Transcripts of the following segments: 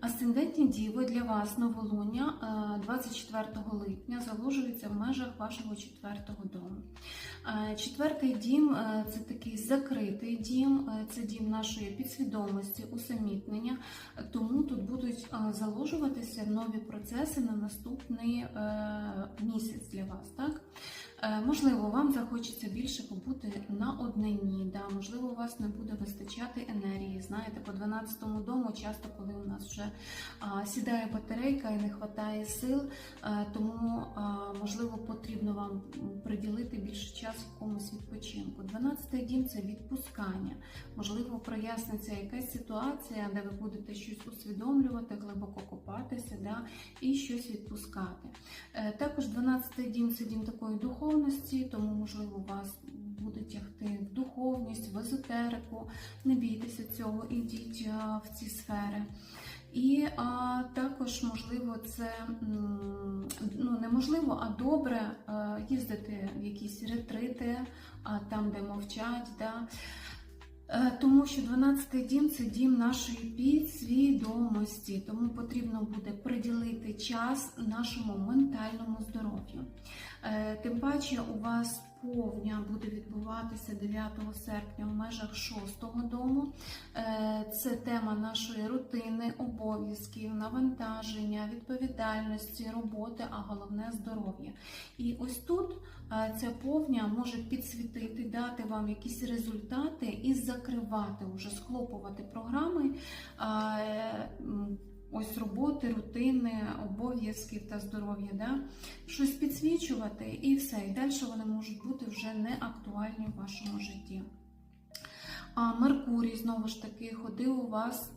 Асцендентні діви для вас новолуння е, 24 липня заложуються в межах вашого четвертого дому. Е, Четвертий дім е, це такий закритий дім, е, це дім нашої підсвідомості, усамітнення, е, тому тут будуть е, заложуватися нові процеси на наступний е, місяць для вас. Так? Е, Можливо, вам захочеться більше побути на однині, да? можливо, у вас не буде вистачати енергії. Знаєте, по 12-му дому часто, коли у нас вже а, сідає батарейка і не вистачає сил, е, тому а, можливо потрібно вам приділити більше часу якомусь відпочинку. 12-й дім це відпускання. Можливо, проясниться якась ситуація, де ви будете щось усвідомлювати, глибоко копатися, да? і щось відпускати. Е, Також 12-й дім це дім такої духовності, тому можливо вас буде тягти в духовність, в езотерику. Не бійтеся цього, ідіть в ці сфери. І а, також можливо це ну неможливо, а добре а, їздити в якісь ретрити, а, там, де мовчать. Да? Е, Тому що 12-й дім це дім нашої підсвідомості, тому потрібно буде приділити час нашому ментальному здоров'ю. Е, Тим паче у вас повня буде відбуватися 9 серпня в межах 6-го дому. Е, Це тема нашої рутини, обов'язків, навантаження, відповідальності, роботи, а головне здоров'я. І ось тут е, ця повня може підсвітити, дати вам якісь результати і закривати, уже схлопувати програми. Ось роботи, рутини, обов'язків та здоров'я, да? щось підсвічувати і все. І далі вони можуть бути вже не актуальні в вашому житті. А Меркурій, знову ж таки, ходив у вас е,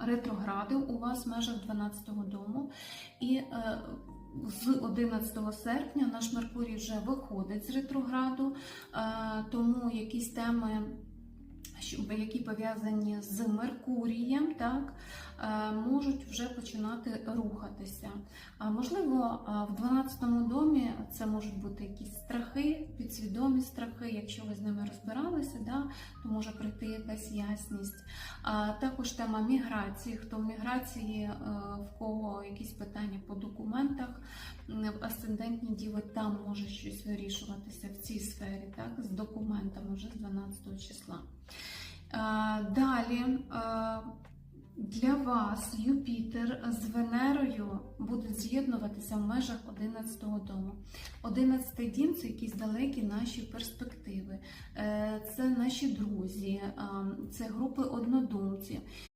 ретроградив у вас в межах 12-го дому. І е, з 11 серпня наш Меркурій вже виходить з ретрограду, е, тому якісь теми які пов'язані з Меркурієм, так, можуть вже починати рухатися. Можливо, в 12 домі це можуть бути якісь страхи, підсвідомі страхи. Якщо ви з ними розбиралися, да, то може прийти якась ясність. Також тема міграції. Хто в міграції, е, в кого якісь питання по документах, в асцендентні діви там може щось вирішуватися в цій сфері, так, з документами вже з 12 числа. Е, Далі е, для вас Юпітер з Венерою будуть з'єднуватися в межах 11-го дому. 11-й дім це якісь далекі наші перспективи, Е, це наші друзі, це групи однодумців.